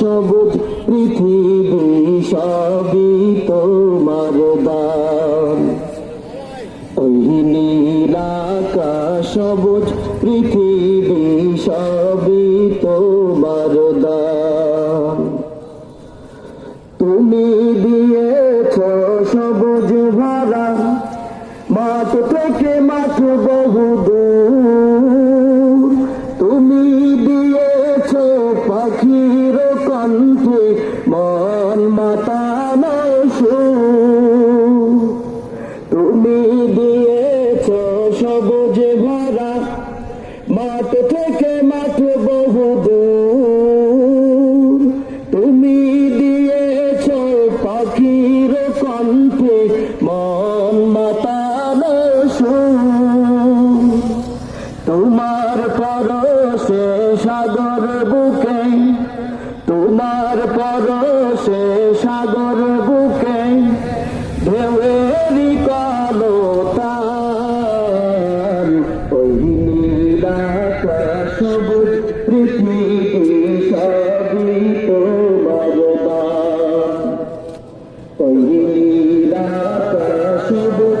সবুজ পৃথিবী সবই তোমার দান। ওই নীলাকা সবুজ পৃথিবী সবই তোমার দান। তুমি দিয়েছ পাখির কণ্ঠে মন মাতানো তুমি দিয়েছ সবুজ ভরা মাঠ থেকে মাঠ বহু তুমি দিয়েছ পাখির কণ্ঠে মন মাতানো তোমার পরশে পরশে সাগর বুকে ঢেউয়েরি কালো তার ওই সবুজ পৃথিবী সবই তোমার ওই সবুজ